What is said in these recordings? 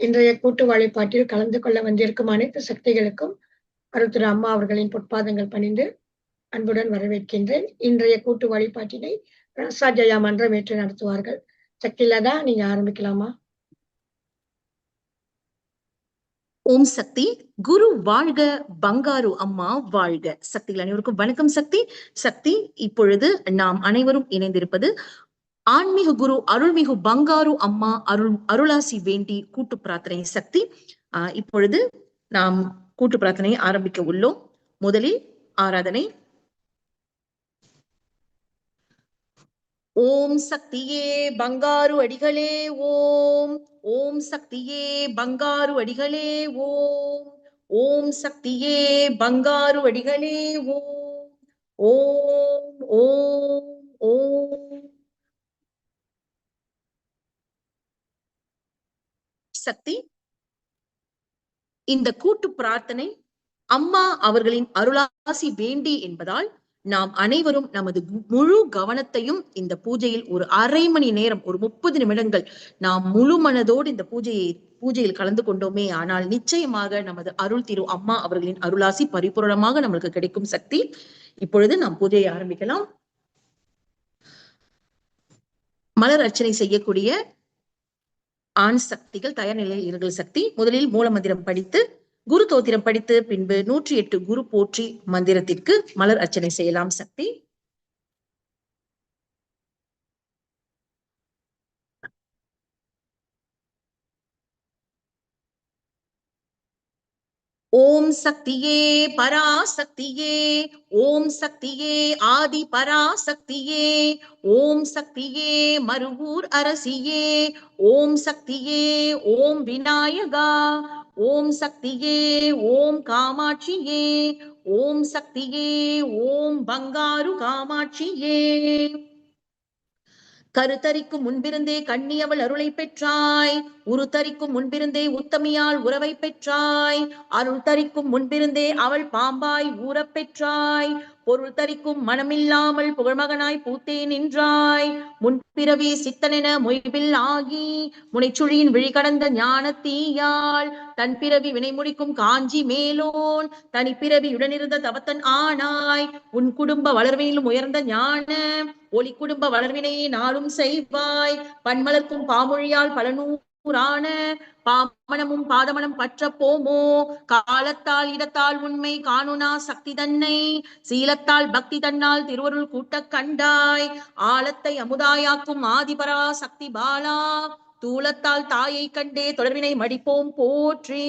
இன்றைய கூட்டு வழிபாட்டில் கலந்து கொள்ள வந்திருக்கும் அனைத்து சக்திகளுக்கும் அருள் திரு அம்மா அவர்களின் பொற்பாதங்கள் பணிந்து அன்புடன் வரவேற்கின்றேன். இன்றைய கூட்டு வழிபாட்டினை ராசாஜயா மன்றம் ஏற்று நடத்துவார்கள். சக்திலதா நீங்க ஆரம்பிக்கலாமா? ஓம் சக்தி குரு வாழ்க பங்காரு அம்மா வாழ்க. சக்திகள் அனைவருக்கும் வணக்கம் சக்தி. சக்தி இப்பொழுது நாம் அனைவரும் இணைந்திருப்பது ஆன்மீக குரு அருள்மிகு பங்காரு அம்மா அருள் அருளாசி வேண்டி கூட்டு பிரார்த்தனை சக்தி. ஆஹ் இப்பொழுது நாம் கூட்டு பிரார்த்தனை ஆரம்பிக்க உள்ளோம். முதலில் ஆராதனை. ஓம் சக்தியே பங்காரு அடிகளே ஓம். ஓம் சக்தியே பங்காரு அடிகளே ஓம். ஓம் சக்தியே பங்காரு அடிகளே ஓம். ஓம் ஓம் ஓம். சக்தி இந்த கூட்டு பிரார்த்தனை அம்மா அவர்களின் அருளாசி வேண்டி என்பதால் நாம் அனைவரும் நமது முழு கவனத்தையும் இந்த பூஜையில் ஒரு அரை மணி நேரம் ஒரு முப்பது நிமிடங்கள் நாம் முழு மனதோடு இந்த பூஜையை பூஜையில் கலந்து கொண்டோமே. ஆனால் நிச்சயமாக நமது அருள் திரு அம்மா அவர்களின் அருளாசி பரிபூரணமாக நம்மளுக்கு கிடைக்கும் சக்தி. இப்பொழுது நாம் பூஜையை ஆரம்பிக்கலாம். மலர் அர்ச்சனை செய்யக்கூடிய ஆண் சக்திகள் தயார் நிலையில் இருங்கள் சக்தி. முதலில் மூல மந்திரம் படித்து குரு தோத்திரம் படித்து பின்பு நூற்றி எட்டு குரு போற்றி மந்திரத்திற்கு மலர் அர்ச்சனை செய்யலாம் சக்தி. ஓம் சக்தியே பராசக்தியே ஓம் சக்தியே ஆதி பராசக்தியே ஓம் சக்தியே மருவூர் அரசியே ஓம் சக்தியே ஓம் விநாயகா ஓம் சக்தியே ஓம் காமாட்சியே ஓம் சக்தியே ஓம் பங்காரு காமாட்சியே. கருத்தரிக்கும் முன்பிருந்தே கண்ணியவள் அருளை பெற்றாய். உரு தரிக்கும் முன்பிருந்தே உத்தமியால் உறவை பெற்றாய். அருள் தரிக்கும் முன்பிருந்தே அவள் பாம்பாய் ஊறப் பெற்றாய். பொருள் தரிக்கும் மனமில்லாமல் புகழ்மகனாய் பூத்தே நின்றாய். முன்பிறவி சித்தனென மொய்பில் ஆகி முனைச்சுழியின் விழி கடந்த ஞான தீயாள் தன் பிறவி வினை முடிக்கும் காஞ்சி மேலோன் தனி பிறவி உடனிருந்த தவத்தன் ஆனாய். உன் குடும்ப வளர்வினிலும் உயர்ந்த ஞான ஒளி குடும்ப வளர்வினையே நாளும் செய்வாய். பன்மலர்க்கும் பாமொழியால் பல புராண பாமனமும் பாதமனம் பற்ற போமோ காலத்தால் இடத்தால் உண்மை காணுனா சக்தி தன்னை. சீலத்தால் பக்தி தன்னால் திருவருள் கூட்ட கண்டாய். ஆழத்தை அமுதாயாக்கும் ஆதிபரா சக்தி பாலா. தூலத்தால் தாயை கண்டே தொடர்பினை மடிப்போம் போற்றி.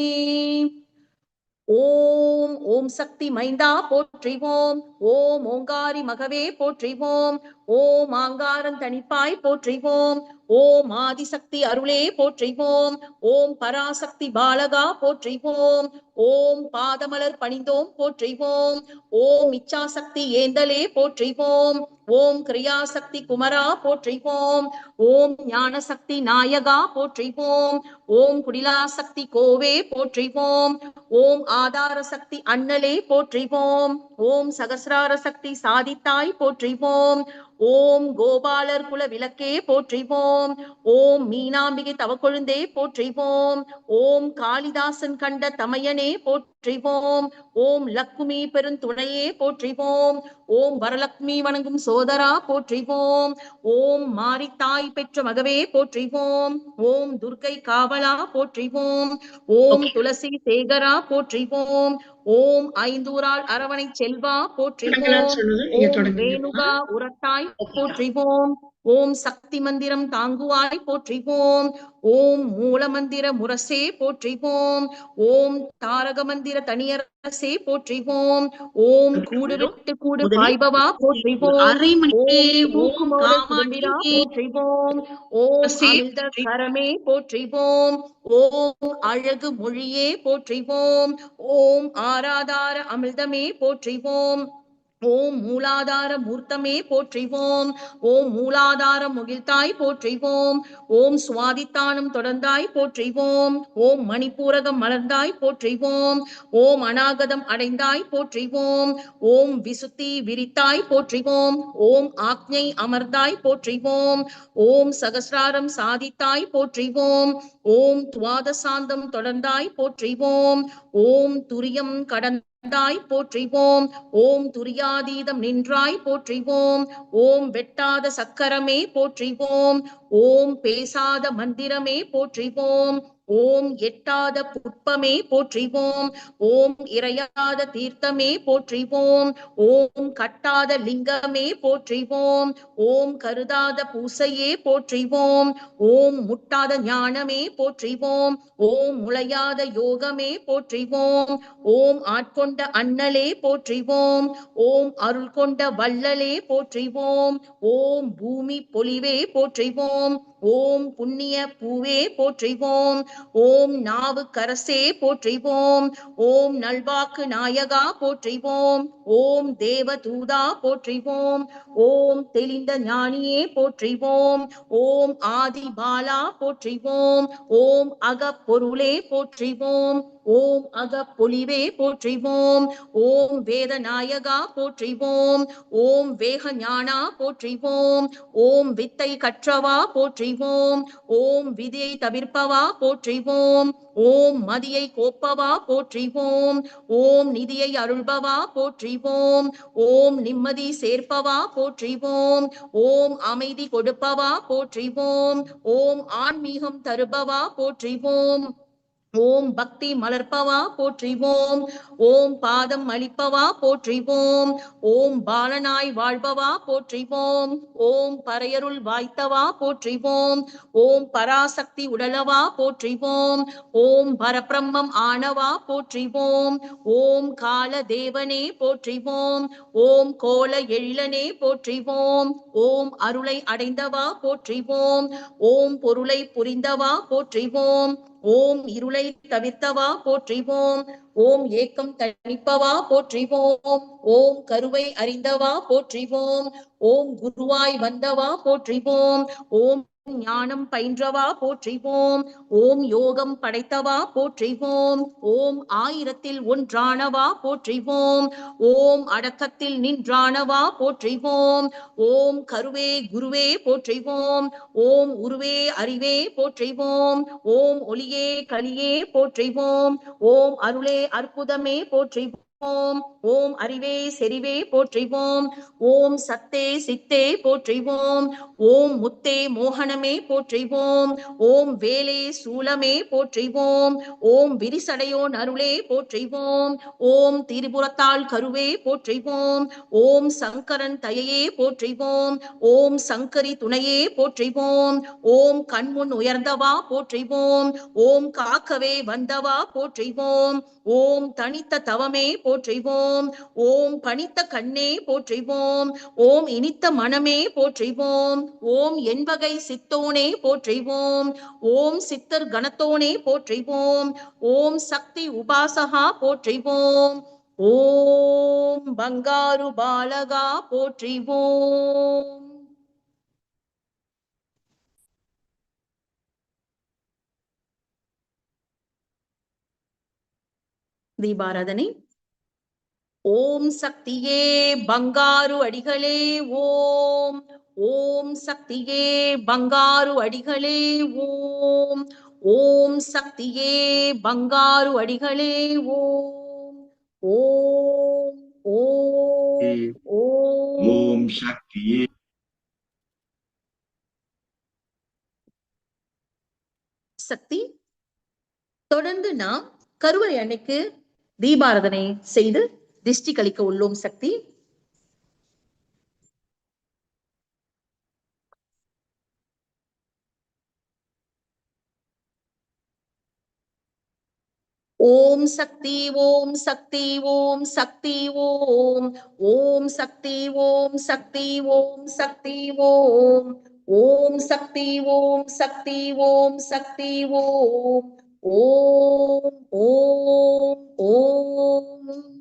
ஓம் ஓம் சக்தி மைந்தா போற்றிவோம். ஓம் ஓங்காரி மகவே போற்றிவோம் ஓம் ஆங்காரன் தனிப்பாய் போற்றிவோம் ஓம் ஆதிசக்தி அருளே போற்றிவோம் ஓம் பராசக்தி பாலகா போற்றிவோம் ஓம் பாதமலர் பணிந்தோம் போற்றிவோம் ஓம் இச்சாசக்தி ஏந்தலே போற்றிவோம் ஓம் கிரியாசக்தி குமரா போற்றிவோம் ஓம் ஞானசக்தி நாயகா போற்றிவோம் ஓம் குடிலாசக்தி கோவே போற்றிவோம் ஓம் ஆதார சக்தி அண்ணலே போற்றிவோம் ஓம் சகசிரார சக்தி சாதித்தாய் போற்றிவோம் ஓம் கோபாலர் குல விளக்கே போற்றிவோம். ஓம் மீனாம்பிகை தவக்கொழுந்தே போற்றிவோம். ஓம் காளிதாசன் கண்ட தமையனே போற்றிவோம். ஓம் லக்குமி பெருந்துணையே போற்றிவோம். ஓம் வரலக்ஷ்மி வணங்கும் சோதரா போற்றிவோம். ஓம் மாரித்தாய் பெற்ற மகவே போற்றிவோம். ஓம் துர்க்கை காவலா போற்றிவோம். ஓம் துளசி சேகரா போற்றிவோம். ஓம் ஐந்தூரால் அரவணை செல்வா போற்றிவோம். ஓம் வேணுகா உரத்தாய் போற்றிவோம். ஓம் சக்தி மந்திரம் தாங்குவாய் போற்றிவோம். ஓம் மூல மந்திர முரசே போற்றிவோம். ஓம் தாரக மந்திர தனியரசே போற்றிவோம். ஓம் கூடு விட்டு கூடு பாய்பவா போற்றிவோம். ஓம் போற்றிவோம். ஓம் கரமே போற்றிவோம். ஓம் அழகு மொழியே போற்றிவோம். ஓம் ஆராதார அமிர்தமே போற்றிவோம். ஓம் மூலாதார மூர்த்தமே போற்றிவோம். ஓம் மூலாதார முகிழ்த்தாய் போற்றிவோம். ஓம் சுவாதித்தானம் தொடர்ந்தாய் போற்றிவோம். ஓம் மணிப்பூரகம் மலர்ந்தாய் போற்றிவோம். ஓம் அநாகதம் அடைந்தாய் போற்றிவோம். ஓம் விசுத்தி விரித்தாய் போற்றிவோம். ஓம் ஆக்ஞை அமர்ந்தாய் போற்றிவோம். ஓம் சகசிராரம் சாதித்தாய் போற்றிவோம். ஓம் துவாதசாந்தம் தொடர்ந்தாய் போற்றிவோம். ஓம் துரியம் கடந்த கண்டாய் போற்றிவோம். ஓம் துரியாதீதம் நின்றாய் போற்றிவோம். ஓம் வெட்டாத சக்கரமே போற்றிவோம். ஓம் பேசாத மந்திரமே போற்றிவோம். ஓம் எட்டாத புட்பமே போற்றிவோம். ஓம் இறையாத தீர்த்தமே போற்றிவோம். ஓம் கட்டாத லிங்கமே போற்றிவோம். ஓம் கருதாத பூசையே போற்றிவோம். ஓம் முட்டாத ஞானமே போற்றிவோம். ஓம் முளையாத யோகமே போற்றிவோம். ஓம் ஆட்கொண்ட அண்ணலே போற்றிவோம். ஓம் அருள் கொண்ட வள்ளலே போற்றிவோம். ஓம் பூமி பொலிவே போற்றிவோம். ஓம் புண்ணிய பூவே போற்றிவோம். ஓம் நாவு கரசே போற்றிவோம். ஓம் நல்வாக்கு நாயகா போற்றிவோம். ஓம் தேவ தூதா போற்றிவோம். ஓம் தெளிந்த ஞானியே போற்றிவோம். ஓம் ஆதி பாலா போற்றிவோம். ஓம் அகப்பொருளே போற்றிவோம். ஓம் அகப்பொலிவே போற்றிவோம். ஓம் வேத நாயகா போற்றிவோம். ஓம் வேக ஞானா போற்றிவோம். ஓம் வித்தை கற்றவா போற்றிவோம். ஓம் விதியை தவிர்ப்பவா போற்றிவோம். ஓம் மதியை கோப்பவா போற்றிவோம். ஓம் நிதியை அருள்பவா போற்றிவோம். ஓம் நிம்மதி சேர்ப்பவா போற்றிவோம். ஓம் அமைதி கொடுப்பவா போற்றிவோம். ஓம் ஆன்மீகம் தருபவா போற்றிவோம். ஓம் பக்தி மலர்ப்பவா போற்றிவோம். ஓம் பாதம் அளிப்பவா போற்றிவோம். ஓம் பாலனாய் வாழ்பவா போற்றிவோம். ஓம் பரையருள் வாய்த்தவா போற்றிவோம். ஓம் பராசக்தி உடலவா போற்றிவோம். ஓம் பரபிரம்மம் ஆனவா போற்றிவோம். ஓம் கால தேவனே போற்றிவோம். ஓம் கோல எழிலனே போற்றிவோம். ஓம் அருளை அடைந்தவா போற்றிவோம். ஓம் பொருளை புரிந்தவா போற்றிவோம். ஓம் இருளை தவிர்த்தவா போற்றிவோம். ஓம் ஏக்கம் தணிப்பவா போற்றிவோம். ஓம் கருவை அறிந்தவா போற்றிவோம். ஓம் குருவாய் வந்தவா போற்றிவோம். ஓம் ஞானம் பயின்றவா போற்றிவோம். ஓம் யோகம் படைத்தவா போற்றிவோம். ஓம் ஆயிரத்தில் ஒன்றானவா போற்றிவோம். ஓம் அடக்கத்தில் நின்றானவா போற்றிவோம். ஓம் கருவே குருவே போற்றிவோம். ஓம் உருவே அறிவே போற்றிவோம். ஓம் ஒளியே கலியே போற்றிவோம். ஓம் அருளே அற்புதமே போற்றிவோம். ஓம் அறிவே செறிவே போற்றிவோம் ஓம் சத்தே சித்தே போற்றிவோம் ஓம் முத்தே மோகனமே போற்றிவோம் ஓம் வேலே சூலமே போற்றிவோம் ஓம் விரிசடையோன் அருளே போற்றிவோம் ஓம் திரிபுரத்தால் கருவே போற்றிவோம் ஓம் சங்கரன் தயையே போற்றிவோம் ஓம் சங்கரி துணையே போற்றிவோம் ஓம் கண்முன் உயர்ந்தவா போற்றிவோம் ஓம் காக்கவே வந்தவா போற்றிவோம் ஓம் தனித்த தவமே போற்றிவோம். ஓம் பணித்த கண்ணே போற்றிவோம். ஓம் இனித்த மனமே போற்றிவோம். ஓம் என்பகை சித்தோனே போற்றிவோம். ஓம் சித்தர் கணத்தோனே போற்றிவோம். ஓம் சக்தி உபாசகா போற்றிவோம். ஓம் பங்காரு பாலகா போற்றிவோம். தீபாராதனை ஓம் சக்தியே பங்காரு அடிகளே ஓம். ஓம் சக்தியே பங்காரு அடிகளே ஓம். ஓம் சக்தியே பங்காரு அடிகளே ஓம். ஓம் ஓம் ஓம். ஓம் சக்தியே. சக்தி. தொடர்ந்து நாம் கருவறை அன்னைக்கு தீபாராதனை செய்து திஷ்டி கழிக்க உள்ளோம் சக்தி. ஓம் சக்தி ஓம் சக்தி ஓம் சக்தி ஓம். ஓம் சக்தி ஓம் சக்தி ஓம் சக்தி ஓம். ஓம் சக்தி ஓம் சக்தி ஓம் சக்தி ஓம். ஓம் ஓம் ஓம்.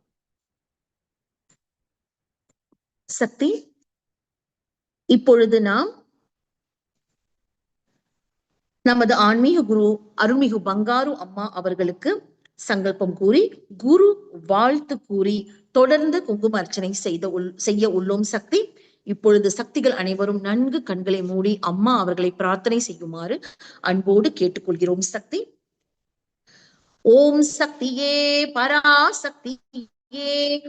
சக்தி. இப்பொழுது நாம் நமது ஆன்மீக குரு அருள்மிகு பங்காரு அம்மா அவர்களுக்கு சங்கல்பம் கூறி குரு வாழ்த்து கூறி தொடர்ந்து குங்கும அர்ச்சனை செய்த உள் செய்ய உள்ளோம் சக்தி. இப்பொழுது சக்திகள் அனைவரும் நன்கு கண்களை மூடி அம்மா அவர்களை பிரார்த்தனை செய்யுமாறு அன்போடு கேட்டுக்கொள்கிறோம் சக்தி. ஓம் சக்தியே பராசக்தியே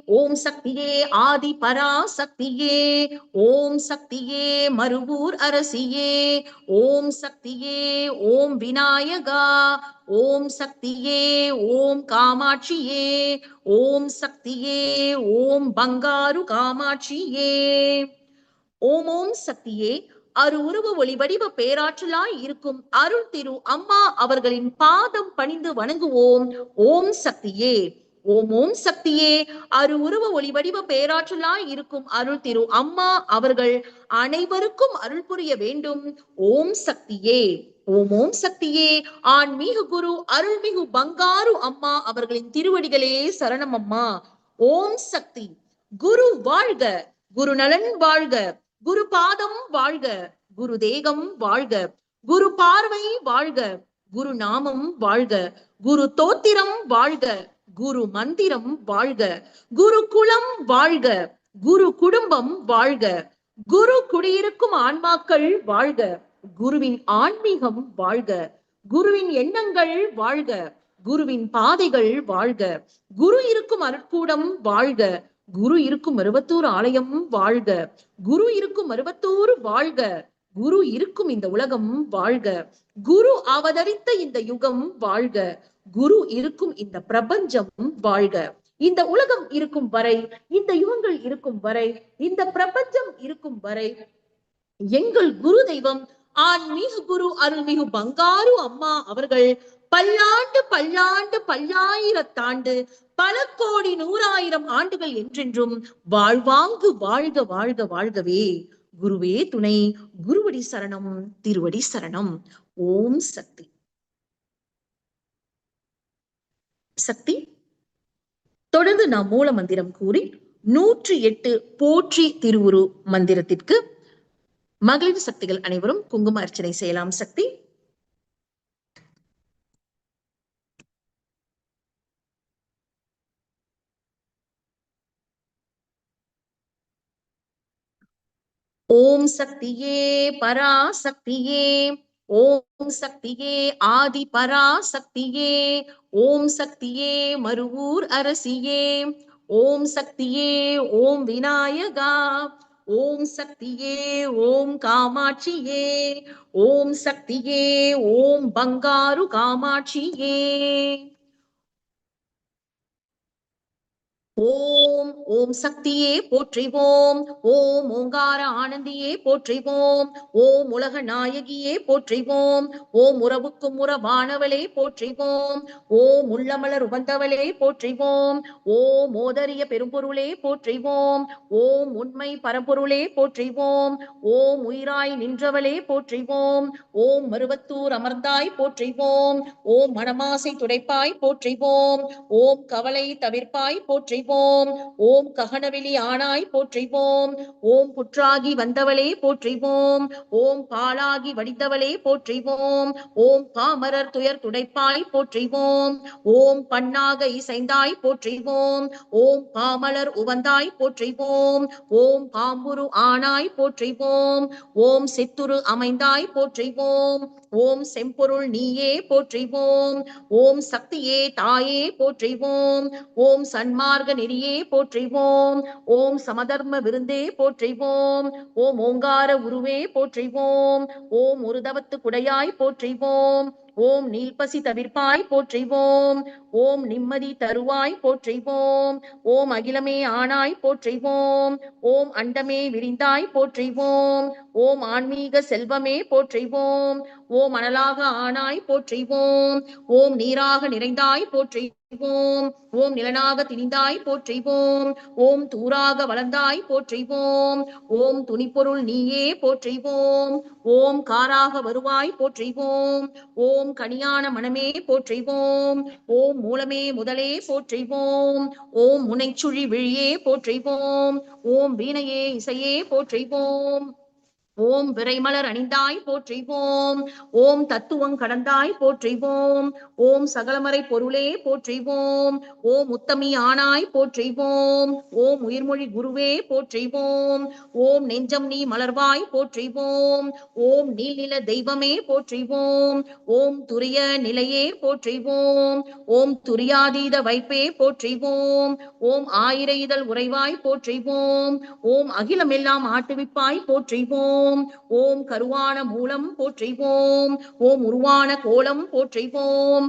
ஓம் சக்தியே ஆதி பராசக்தியே ஓம் சக்தியே மருவூர் அரசியே ஓம் சக்தியே ஓம் விநாயகா ஓம் சக்தியே ஓம் காமாட்சியே ஓம் சக்தியே ஓம் பங்காரு காமாட்சியே. ஓம் ஓம் சக்தியே அரு உருவ ஒளி வடிவ பேராற்றலாய் இருக்கும் அருள் திரு அம்மா அவர்களின் பாதம் பணிந்து வணங்குவோம். ஓம் சக்தியே ஓம் ஓம் சக்தியே. அரு உருவ ஒளி வடிவ பேராற்றலாய் இருக்கும் அருள் திரு அம்மா அவர்கள் அனைவருக்கும் அருள் புரிய வேண்டும். ஓம் சக்தியே. ஓம் ஓம் சக்தியே. ஆன்மீக குரு அருள்மிகு பங்காரு அம்மா அவர்களின் திருவடிகளே சரணம் அம்மா. ஓம் சக்தி. குரு வாழ்க. குரு நலன் வாழ்க. குரு பாதம் வாழ்க. குரு தேகம் வாழ்க. குரு பார்வை வாழ்க. குரு நாமம் வாழ்க. குரு தோத்திரம் வாழ்க. குரு மந்திரம் வாழ்க குரு குலம் வாழ்க குரு குடும்பம் வாழ்க குரு குடியிருக்கும் ஆன்மாக்கள் வாழ்க குருவின் ஆன்மீகம் வாழ்க குருவின் எண்ணங்கள் வாழ்க குருவின் பாதைகள் வாழ்க குரு இருக்கும் அருட்கூடம் வாழ்க குரு இருக்கும் மருவத்தூர் ஆலயம் வாழ்க குரு இருக்கும் மருவத்தூர் வாழ்க குரு இருக்கும் இந்த உலகம் வாழ்க. குரு அவதரித்த இந்த யுகம் வாழ்க. குரு இருக்கும் இந்த பிரபஞ்சம் வாழ்க. இந்த உலகம் இருக்கும் வரை இந்த யுகங்கள் இருக்கும் வரை இந்த பிரபஞ்சம் இருக்கும் வரை எங்கள் குரு தெய்வம் ஆன்மீக குரு அருள்மிகு பங்காரு அம்மா அவர்கள் பல்லாண்டு பல்லாண்டு பல்லாயிரத்தாண்டு பல கோடி நூறாயிரம் ஆண்டுகள் என்றென்றும் வாழ்வாங்கு வாழ்க வாழ்க வாழ்கவே. குருவே துணை குருவடி சரணம் திருவடி சரணம். ஓம் சக்தி. சக்தி. தொடர்ந்து நாம் மூல மந்திரம் கூறி நூற்றி எட்டு போற்றி திருவுரு மந்திரத்திற்கு மகளிர் சக்திகள் அனைவரும் குங்கும அர்ச்சனை செய்யலாம். சக்தி. ஓம் சக்தியே பராசக்தியே ஓம் சக்தியே ஆதி பராசக்தியே ஓம் சக்தியே மருவூர் அரசியே ஓம் சக்தியே ஓம் விநாயகா ஓம் சக்தியே ஓம் காமாட்சியே ஓம் சக்தியே ஓம் பங்காரு காமாட்சியே. ஓம் ஓம் சக்தியே போற்றிவோம் ஓம் ஓங்கார ஆனந்தியே போற்றிவோம் ஓம் உலக நாயகியே போற்றிவோம் ஓம் உறவுக்கும் உறவானவளே போற்றிவோம் ஓம் உள்ளமலர் உகந்தவளே போற்றிவோம் ஓம் ஓதரிய பெரும்பொருளே போற்றிவோம் ஓம் உண்மை பரம்பொருளே போற்றிவோம் ஓம் உயிராய் நின்றவளே போற்றிவோம் ஓம் மருவத்தூர் அமர்ந்தாய் போற்றிவோம் ஓம் மணமாசை துடைப்பாய் போற்றிவோம் ஓம் கவலை தவிர்ப்பாய் போற்றி போற்றிவோம் ஓம் ககனவெளி ஆனாய் போற்றிவோம் ஓம் புற்றாகி வந்தவளே போற்றிவோம் ஓம் பாலாகி வடித்தவளே போற்றிவோம் ஓம் பாமரர் துயர் துடைப்பாய் போற்றிவோம் ஓம் பண்ணாக இசைந்தாய் போற்றிவோம் ஓம் பாமலர் உவந்தாய் போற்றிவோம் ஓம் பாம்புரு ஆனாய் போற்றிவோம் ஓம் சித்துரு அமைந்தாய் போற்றிவோம் ஓம் செம்பொருள் நீயே போற்றிவோம் ஓம் சக்தியே தாயே போற்றிவோம் ஓம் சன்மார்க சன்மார்க்க நெறியே போற்றிவோம் ஓம் சமதர்ம விருந்தே போற்றிவோம் ஓம் ஓங்கார உருவே போற்றிவோம் ஓம் ஒரு தவத்து குடையாய் போற்றிவோம் ஓம் நீல்பசி தவிர்ப்பாய் போற்றிவோம் ஓம் நிம்மதி தருவாய் போற்றிவோம் ஓம் அகிலமே ஆனாய் போற்றிவோம் ஓம் அண்டமே விரிந்தாய் போற்றிவோம் ஓம் ஆன்மீக செல்வமே போற்றிவோம் ஓம் அனலாக ஆனாய் போற்றிவோம் ஓம் நீராக நிறைந்தாய் போற்றிவோம் ஓம் நிலனாக திணிந்தாய் போற்றிவோம் ஓம் தூராக வளர்ந்தாய் போற்றிவோம் ஓம் துணிப்பொருள் நீயே போற்றிவோம் ஓம் காராக வருவாய் போற்றிவோம் ஓம் கனியான மனமே போற்றிவோம் ஓம் மூலமே முதலே போற்றிவோம் ஓம் முனைச்சுழி விழியே போற்றிவோம் ஓம் வீணையே இசையே போற்றிவோம் ஓம் விரைமலர் அணிந்தாய் போற்றிவோம் ஓம் தத்துவம் கடந்தாய் போற்றிவோம் ஓம் சகலமறை பொருளே போற்றிவோம் ஓம் உத்தமி ஆனாய் போற்றிவோம் ஓம் உயிர்மொழி குருவே போற்றிவோம் ஓம் நெஞ்சம் நீ மலர்வாய் போற்றிவோம் ஓம் நீல்நில தெய்வமே போற்றிவோம் ஓம் துரிய நிலையே போற்றிவோம் ஓம் துரியாதீத வைப்பே போற்றிவோம் ஓம் ஆயிர இதழ் உறைவாய் போற்றிவோம் ஓம் அகிலமெல்லாம் ஆட்டுவிப்பாய் போற்றிவோம் ஓம் கருவான மூலம் போற்றிவோம் ஓம் உருவான கோலம் போற்றிவோம்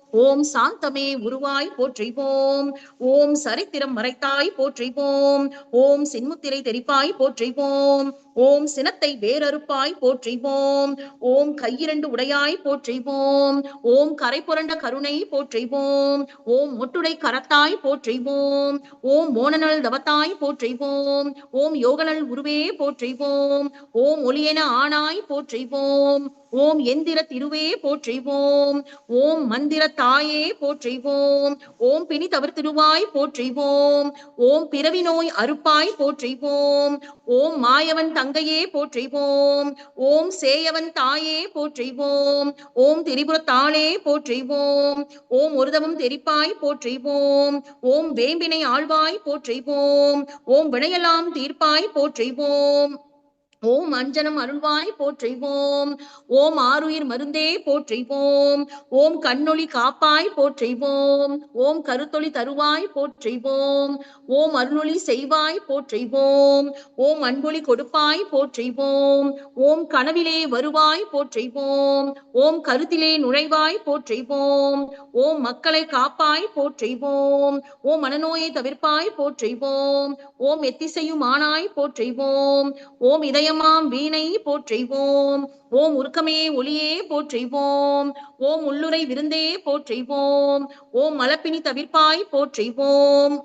ஓம் சாந்தமே உருவாய் போற்றிவோம் ஓம் சரித்திரம் மறைத்தாய் போற்றிவோம் ஓம் சின்முத்திரை தெரிப்பாய் போற்றிவோம் ஓம் சினத்தை வேறறுப்பாய் போற்றிவோம் ஓம் கையிரண்டு உடையாய் போற்றிவோம் ஓம் கரை புரண்ட கருணை போற்றிவோம் ஓம் மொட்டுடை கரத்தாய் போற்றிவோம் ஓம் மோனநல் தவத்தாய் போற்றிவோம் ஓம் யோகநல் உருவே போற்றிவோம் ஓம் ஒளியென ஆனாய் போற்றிவோம் ஓம் எந்திர திருவே போற்றிவோம் ஓம் மந்திர தாயே போற்றிவோம். ஓம் பிணி தவிர்த்திருவாய் போற்றிவோம். ஓம் பிறவி நோய் அறுப்பாய் போற்றிவோம். ஓம் மாயவன் தங்கையே போற்றிவோம். ஓம் சேயவன் தாயே போற்றிவோம். ஓம் திரிபுரத்தாளே போற்றிவோம். ஓம் ஒருதவம் தெரிப்பாய் போற்றிவோம். ஓம் வேம்பினை ஆழ்வாய் போற்றிவோம். ஓம் வினையெல்லாம் தீர்ப்பாய் போற்றிவோம். ஓம் அஞ்சனம் அருள்வாய் போற்றைவோம் ஓம் ஆருயிர் மருந்தே போற்றைவோம் ஓம் கண்ணொளி காப்பாய் போற்றைவோம் ஓம் கருத்தொளி தருவாய் போற்றைவோம் ஓம் அருளொளி செய்வாய் போற்றைவோம் ஓம் அன்பொளி கொடுப்பாய் போற்றைவோம் ஓம் கனவிலே வருவாய் போற்றைவோம் ஓம் கருத்திலே நுழைவாய் போற்றைவோம் ஓம் மக்களை காப்பாய் போற்றைவோம் ஓம் மனநோயை தவிர்ப்பாய் போற்றைவோம் ஓம் எத்திசையும் ஆனாய் போற்றைவோம் ஓம் இதயமாம் வீணை போற்றைவோம் ஓம் உருக்கமே ஒளியே போற்றைவோம் ஓம் உள்ளுரை விருந்தே போற்றைவோம் ஓம் மலப்பினி தவிர்ப்பாய் போற்றைவோம்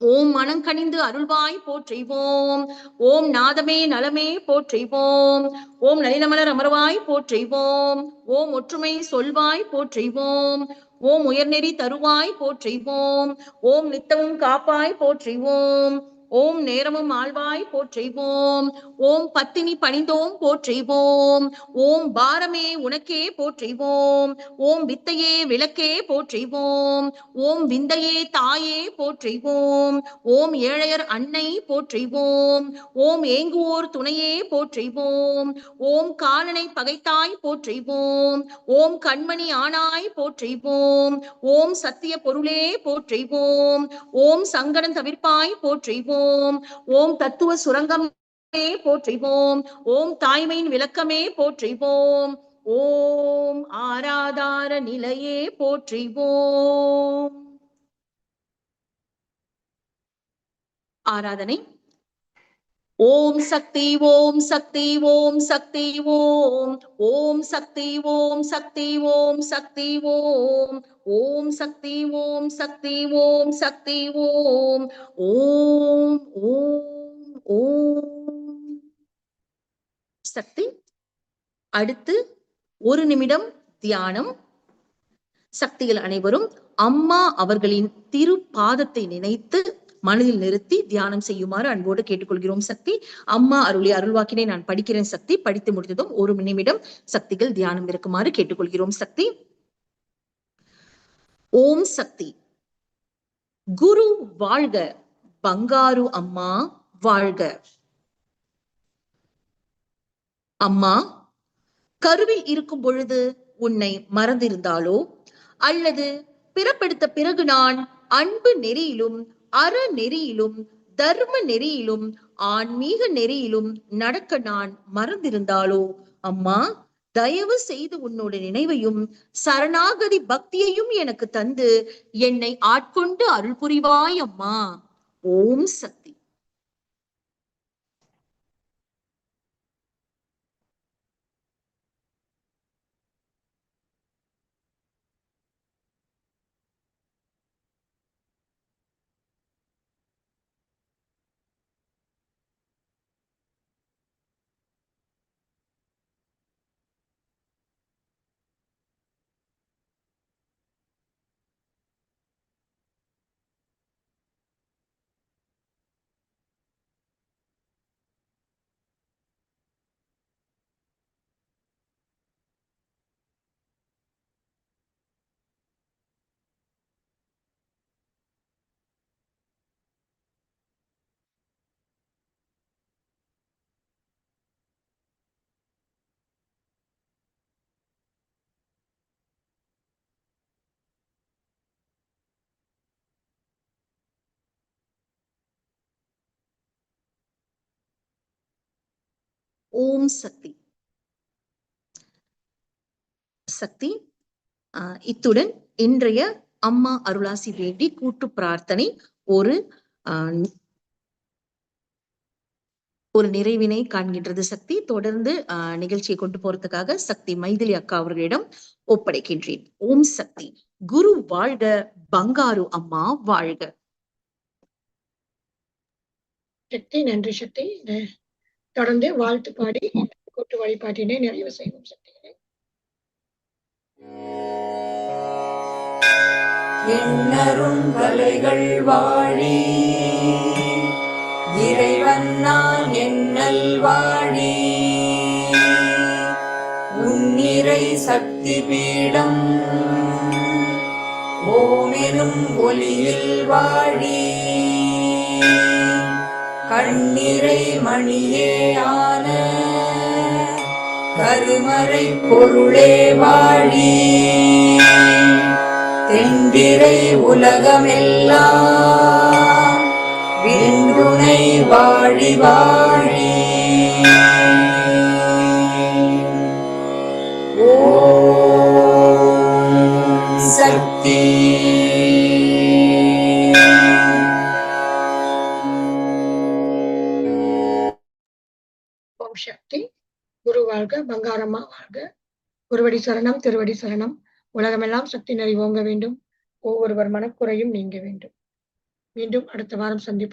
ஓம் மனங்கனிந்து அருள்வாய் போற்றைவோம் ஓம் நாதமே நலமே போற்றைவோம் ஓம் நளினமலர் அமர்வாய் போற்றைவோம் ஓம் ஒற்றுமை சொல்வாய் போற்றைவோம் ஓம் உயர்நெறி தருவாய் போற்றைவோம் ஓம் நித்தமும் காப்பாய் போற்றைவோம் ஓம் நேரமும் ஆழ்வாய் போற்றிவோம் ஓம் பத்தினி பணிந்தோம் போற்றிவோம் ஓம் பாரமே உனக்கே போற்றிவோம் ஓம் வித்தையே விளக்கே போற்றிவோம் ஓம் விந்தையே தாயே போற்றிவோம் ஓம் ஏழையர் அன்னை போற்றிவோம் ஓம் ஏங்குவோர் துணையே போற்றிவோம் ஓம் காலனை பகைத்தாய் போற்றிவோம் ஓம் கண்மணி ஆனாய் போற்றிவோம் ஓம் சத்திய பொருளே போற்றிவோம் ஓம் சங்கடம் தவிர்ப்பாய் போற்றிவோம் ஓம் தத்துவ சுரங்கம் போற்றிவோம். ஓம் தாய்மையின் விளக்கமே போற்றிவோம். ஓம் ஆராதார நிலையே போற்றிவோம். ஆராதனை ஓம் சக்தி ஓம் சக்தி ஓம் சக்தி ஓம். ஓம் சக்தி ஓம் சக்தி ஓம் சக்தி ஓம். ஓம் சக்தி ஓம் சக்தி ஓம் சக்தி ஓம். ஓம் ஓம் ஓம். சக்தி. அடுத்து ஒரு நிமிடம் தியானம். சக்திகள் அனைவரும் அம்மா அவர்களின் திருப்பாதத்தை நினைத்து மனதில் நிறுத்தி தியானம் செய்யுமாறு அன்போடு கேட்டுக்கொள்கிறோம் சக்தி. அம்மா அருளி அருள்வாக்கினை நான் படிக்கிறேன் சக்தி. படித்து முடித்ததும் ஒரு நிமிடம் சக்திகள் தியானம் இருக்குமாறு கேட்டுக்கொள்கிறோம் சக்தி. ஓம் சக்தி. குரு வாழ்க. பங்காரு அம்மா வாழ்க. அம்மா கருவில் இருக்கும் பொழுது உன்னை மறந்திருந்தாலோ? அல்லது பிறப்பெடுத்த பிறகு நான் அன்பு நெறியிலும் அறநெறியிலும் தர்ம நெறியிலும் ஆன்மீக நெறியிலும் நடக்க நான் மறந்திருந்தாலோ? அம்மா தயவு செய்து உன்னோட நினைவையும் சரணாகதி பக்தியையும் எனக்கு தந்து என்னை ஆட்கொண்டு அருள் புரிவாய் அம்மா. ஓம் சக்தி ஓம் சக்தி. சக்தி இத்துடன் இன்றைய அம்மா அருளாசி வேண்டி கூட்டு பிரார்த்தனை ஒரு ஒரு நிறைவினை காண்கின்றது சக்தி. தொடர்ந்து ஆஹ் நிகழ்ச்சியை கொண்டு போறதுக்காக சக்தி மைதிலி அக்கா அவர்களிடம் ஒப்படைக்கின்றேன். ஓம் சக்தி. குரு வாழ்க பங்காரு அம்மா வாழ்க. சக்தி நன்றி சக்தி. தொடர்ந்து வாழ்த்து பாடி கூட்டு வழிபாட்டினை நிறைவு செய்வோம் சக்திகளே. எண்ணரும் கலைகள் வாழி இறைவன் நான் என்னல் வாழி. உன்னிறை சக்தி பீடம் ஓமெனும் ஒளியில் வாழி. கண்ணிறை மணியே ஆன கருமறை பொருளே வாழி. தென்திரை உலகமெல்லாம் விந்துணை வாழி வாழி. வாழ்க பங்காரம்மா வாழ்க. குருவடி சரணம் திருவடி சரணம். உலகமெல்லாம் சக்தி நிறைவோங்க வேண்டும். ஒவ்வொருவர் மனக்குறையும் நீங்க வேண்டும். மீண்டும் அடுத்த வாரம் சந்திப்போம்.